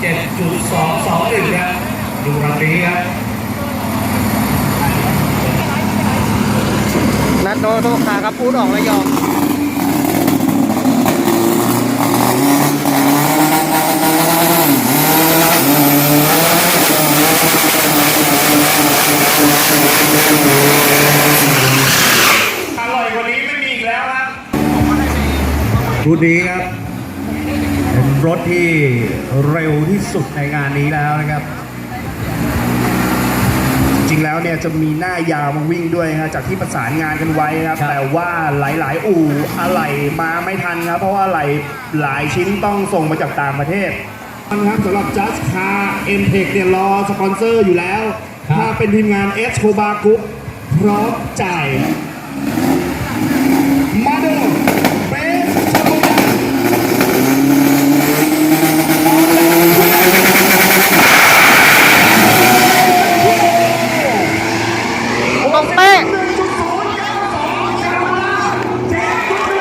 7.221ครับดูรันนี้ครับนัดโดนโทขาครับพูดออกระยองอร่อยกว่านี้ไม่มีอีกแล้วครับรุ่นนี้ครับเป็น รถที่เร็วที่สุดในงานนี้แล้วนะครับ จริงๆแล้วเนี่ยจะมีหน้ายาวมาวิ่งด้วยฮะจากที่ประสานงานกันไว้ครับ แต่ว่าหลาย ๆ อู่อะไหล่มาไม่ทันครับ เพราะว่าอะไหล่หลายชิ้นต้องส่งมาจากต่างประเทศนะครับสำหรับ Just Car m t e c h เนี่ยรอสปอนเซอร์อยู่แล้ว ถ้าเป็นทีมงาน S c o b a Group พร้อมจ่าย มาดูเบสชาบูยา ตรงเป๊ะ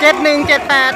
เจ็ด หนึ่งเจ็ดแปด